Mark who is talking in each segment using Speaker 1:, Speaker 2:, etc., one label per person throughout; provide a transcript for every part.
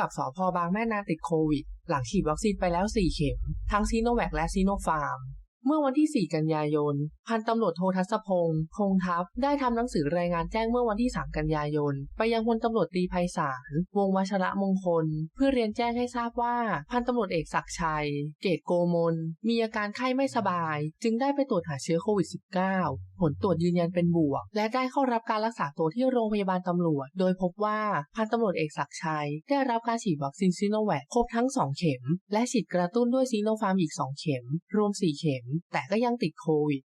Speaker 1: กับสพบางแม่นาติดโควิด หลังฉีดวัคซีนไปแล้ว 4 เข็ม ทั้งซีโนแวคและซีโนฟาร์มเมื่อวันที่ 4 กันยายน พันตำรวจโททัศพงศ์คงทัพ ได้ทำหนังสือรายงานแจ้งเมื่อวันที่ 3 กันยายน ไปยังพลตำรวจตรีไพศาล วงศ์วชระมงคล เพื่อเรียนแจ้งให้ทราบว่า พันตำรวจเอกศักชัย เกตโกมล มีอาการไข้ไม่สบาย จึงได้ไปตรวจหาเชื้อโควิด -19 ผลตรวจยืนยันเป็นบวก และได้เข้ารับการรักษาตัวที่โรงพยาบาลตำรวจ โดยพบว่าพันตำรวจเอกศักชัย ได้รับการฉีดวัคซีนซีโนแวคครบทั้ง 2 เข็ม และฉีดกระตุ้นด้วยซีโนฟาร์มอีก 2 เข็ม รวม 4 เข็ม แต่ก็ยังติดโควิด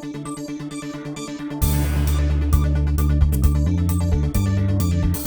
Speaker 2: Thank you